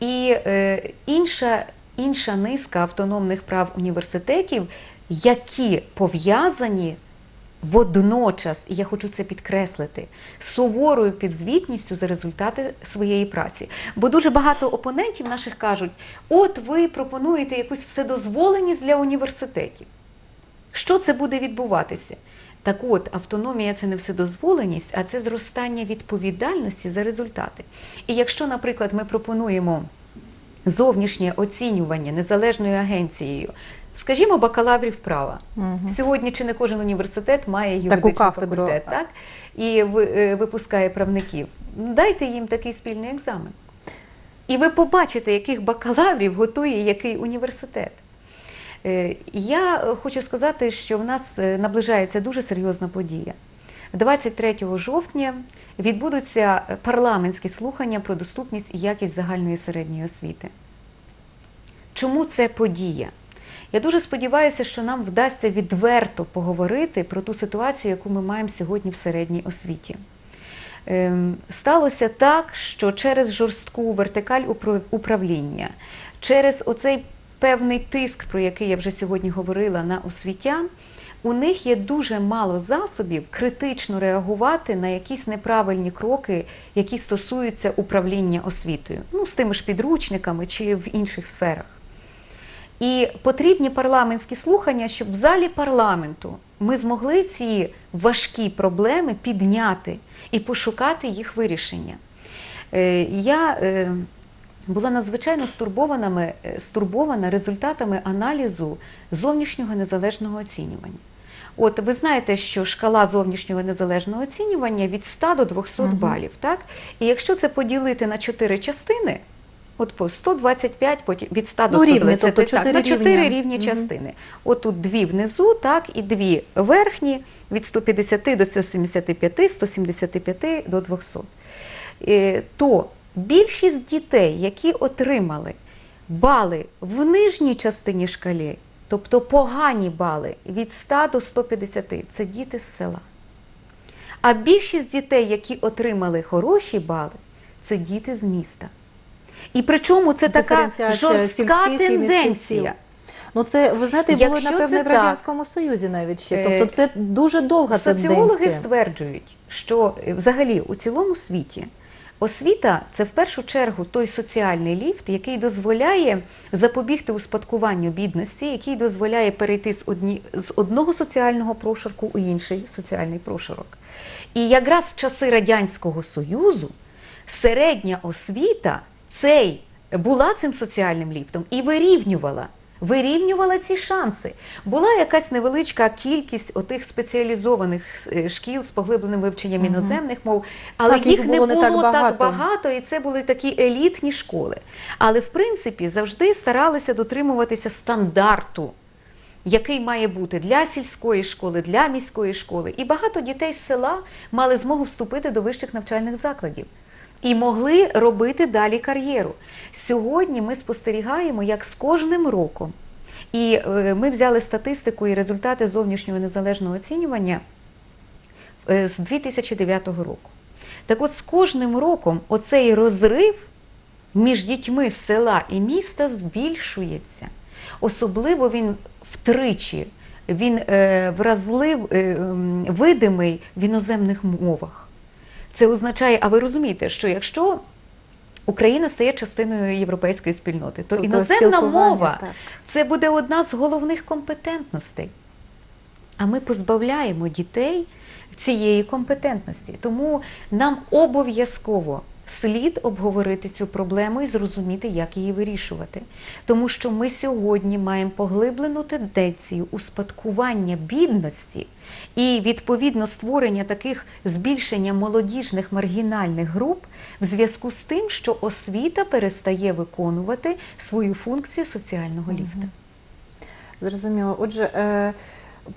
і е, інша, інша низка автономних прав університетів, які пов'язані водночас, і я хочу це підкреслити, суворою підзвітністю за результати своєї праці. Бо дуже багато опонентів наших кажуть: от ви пропонуєте якусь вседозволеність для університетів. Що це буде відбуватися? Так от, автономія це не вседозволеність, а це зростання відповідальності за результати. І якщо, наприклад, ми пропонуємо зовнішнє оцінювання незалежною агенцією, скажімо, бакалаврів права. Мгм. Сьогодні чи не кожен університет має юридичний кафедру. факультет, так? І е, випускає правників. Дайте їм такий спільний екзамен. І ви побачите, яких бакалаврів готує який університет. Е, Я е, хочу сказати, що в нас е, наближається дуже серйозна подія. 23 жовтня відбудуться парламентські слухання про доступність і якість загальної середньої освіти. Чому це подія? Я дуже сподіваюся, що нам вдасться відверто поговорити про ту ситуацію, яку ми маємо сьогодні в середній освіті. Ем, Сталося так, що через жорстку вертикаль управління, через оцей певний тиск, про який я вже сьогодні говорила на освітян, у них є дуже мало засобів критично реагувати на якісь неправильні кроки, які стосуються управління освітою, ну з тими ж підручниками чи в інших сферах. І потрібні парламентські слухання, щоб в залі парламенту ми змогли ці важкі проблеми підняти і пошукати їх вирішення. Е, Я е, була надзвичайно стурбованими- е, стурбована результатами аналізу зовнішнього незалежного оцінювання. От ви знаєте, що шкала зовнішнього незалежного оцінювання від 100 до 200 Мгм. балів. Так? І якщо це поділити на 4 частини, от по 125, потім від 100 до Ну, рівні, 120, тобто так, чотири на 4 рівня. рівні Мгм. частини. От тут дві внизу, так, і дві верхні від 150 до 175, 175 до 200. Е, То більшість дітей, які отримали бали в нижній частині шкалі, тобто погані бали від 100 до 150, це діти з села. А більшість дітей, які отримали хороші бали, це діти з міста. І причому це така жорстка тенденція. Ну це ви знаєте, було Якщо напевне в так, радянському Союзі навіть ще. е, Тобто це дуже довга Соціологи тенденція. стверджують, що е, взагалі у цілому світі освіта це в першу чергу той соціальний ліфт, який дозволяє запобігти успадкуванню бідності, який дозволяє перейти з, одні, з одного соціального прошарку у інший соціальний прошарок. І якраз в часи Радянського Союзу середня освіта цей була цим соціальним ліфтом і вирівнювала. Вирівнювала ці шанси. Була якась невеличка кількість отих спеціалізованих е, шкіл з поглибленим вивченням Мгм. іноземних мов, але Так, їх їх не було було не так так багато. багато, і це були такі елітні школи. Але в принципі завжди старалися дотримуватися стандарту який має бути для сільської школи, для міської школи. І багато дітей з села мали змогу вступити до вищих навчальних закладів і могли робити далі кар'єру. Сьогодні ми спостерігаємо, як з кожним роком, і е, ми взяли статистику і результати зовнішнього незалежного оцінювання е, з 2009 року. Так от з кожним роком оцей розрив між дітьми села і міста збільшується. Особливо він втричі, він е, вразлив, видимий в іноземних мовах. Це означає, а ви розумієте, що якщо Україна стає частиною європейської спільноти, то то іноземна спілкування, мова так. це буде одна з головних компетентностей. А ми позбавляємо дітей цієї компетентності. Тому нам обов'язково слід обговорити цю проблему і зрозуміти, як її вирішувати. Тому що ми сьогодні маємо поглиблену тенденцію успадкування бідності і відповідно створення таких збільшення молодіжних маргінальних груп в зв'язку з тим, що освіта перестає виконувати свою функцію соціального ліфта. Зрозуміло. Отже, е,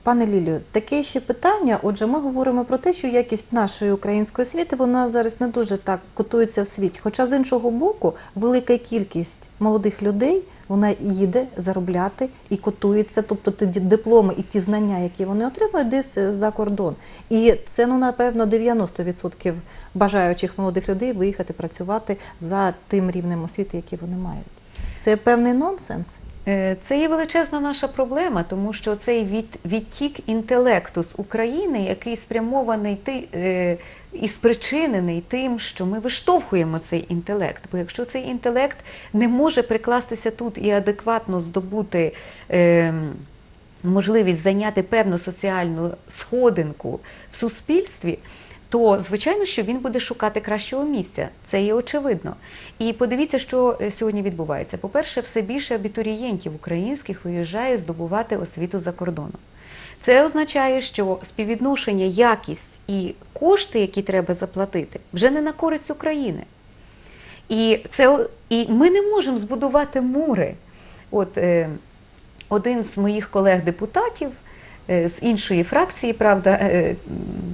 Пане Лілію, таке ще питання. Отже, ми говоримо про те, що якість нашої української освіти вона зараз не дуже так котується в світі. Хоча з іншого боку, велика кількість молодих людей вона їде заробляти і котується, тобто ті дипломи і ті знання, які вони отримують, десь за кордон. І це ну напевно 90% бажаючих молодих людей виїхати працювати за тим рівнем освіти, який вони мають. Це певний нонсенс. Е, Це є величезна наша проблема, тому що цей від, відтік інтелекту з України, який спрямований ти, е, і спричинений тим, що ми виштовхуємо цей інтелект. Бо якщо цей інтелект не може прикластися тут і адекватно здобути. Е, Можливість зайняти певну соціальну сходинку в суспільстві, то звичайно, що він буде шукати кращого місця. Це є очевидно. І подивіться, що е, сьогодні відбувається. По-перше, все більше абітурієнтів українських виїжджає здобувати освіту за кордоном. Це означає, що співвідношення, якість і кошти, які треба заплатити, вже не на користь України. І, це, і ми не можемо збудувати мури. От е, один з моїх колег-депутатів з іншої фракції, правда, е,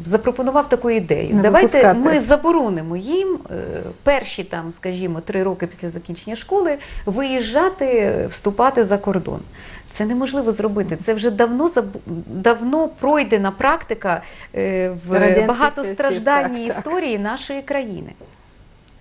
запропонував таку ідею. Не Давайте випускати. ми заборонимо їм е, перші там, скажімо, три роки після закінчення школи виїжджати, е, вступати за кордон. Це неможливо зробити. Це вже давно давно пройдена практика е, в багатостраждальній історії нашої країни.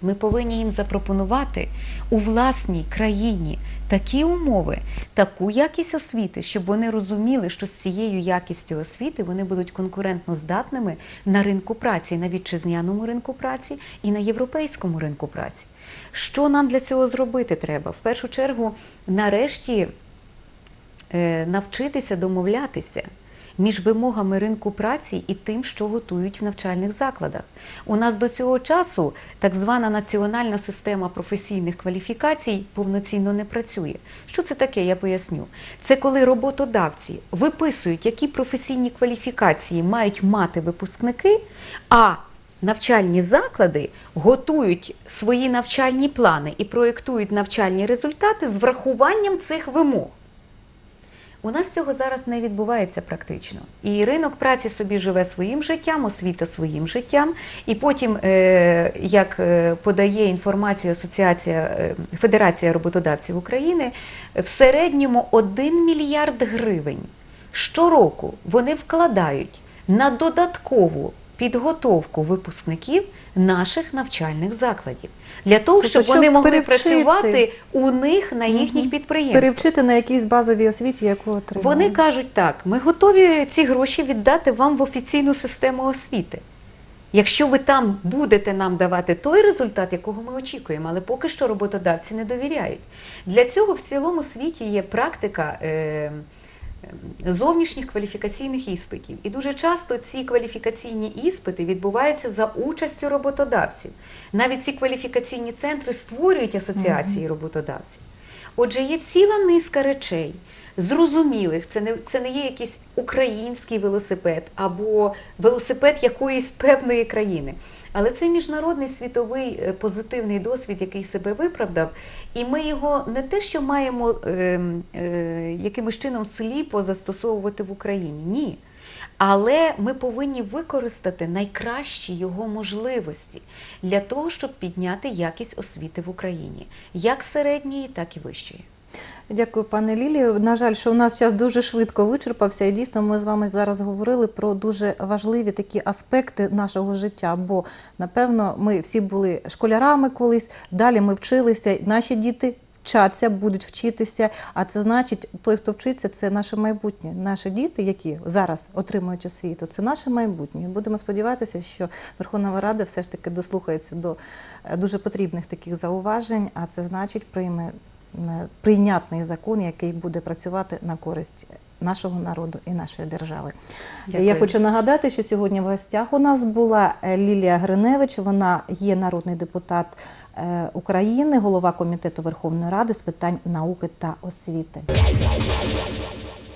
Ми повинні їм запропонувати у власній країні такі умови, таку якість освіти, щоб вони розуміли, що з цією якістю освіти вони будуть конкурентно здатними на ринку праці, на вітчизняному ринку праці і на європейському ринку праці. Що нам для цього зробити треба? В першу чергу, нарешті, е, навчитися домовлятися між вимогами ринку праці і тим, що готують в навчальних закладах. У нас до цього часу так звана національна система професійних кваліфікацій повноцінно не працює. Що це таке? Я поясню. Це коли роботодавці виписують, які професійні кваліфікації мають мати випускники, а Навчальні заклади готують свої навчальні плани і проєктують навчальні результати з врахуванням цих вимог. У нас цього зараз не відбувається практично. І ринок праці собі живе своїм життям, освіта своїм життям. І потім, е, як е, подає інформацію Асоціація е, Федерація роботодавців України, в середньому 1 мільярд гривень щороку вони вкладають на додаткову підготовку випускників наших навчальних закладів для того, Тобто, щоб, щоб вони могли перевчити. працювати у них на їхніх Мгм. підприємствах. Перевчити на якійсь базовій освіті, яку отримали. Вони кажуть так: ми готові ці гроші віддати вам в офіційну систему освіти. Якщо ви там будете нам давати той результат, якого ми очікуємо, але поки що роботодавці не довіряють. Для цього в цілому світі є практика е, зовнішніх кваліфікаційних іспитів. І дуже часто ці кваліфікаційні іспити відбуваються за участю роботодавців. Навіть ці кваліфікаційні центри створюють асоціації роботодавців. Отже, є ціла низка речей, зрозумілих. Це не, це не є якийсь український велосипед або велосипед якоїсь певної країни. Але це міжнародний світовий е, позитивний досвід, який себе виправдав, і ми його не те, що маємо е, е, якимось чином сліпо застосовувати в Україні. Ні. Але ми повинні використати найкращі його можливості для того, щоб підняти якість освіти в Україні, як середньої, так і вищої. Дякую, пане Лілію. На жаль, що у нас час дуже швидко вичерпався, і дійсно ми з вами зараз говорили про дуже важливі такі аспекти нашого життя. Бо напевно ми всі були школярами колись, далі ми вчилися, наші діти. Вчаться, будуть вчитися, а це значить, той, хто вчиться, це наше майбутнє. Наші діти, які зараз отримують освіту, це наше майбутнє. Будемо сподіватися, що Верховна Рада все ж таки дослухається до е, дуже потрібних таких зауважень, а це значить прийме прийнятний закон, який буде працювати на користь нашого народу і нашої держави. Дякую. Я хочу нагадати, що сьогодні в гостях у нас була е, Лілія Гриневич. Вона є народний депутат е, України, голова комітету Верховної Ради з питань науки та освіти.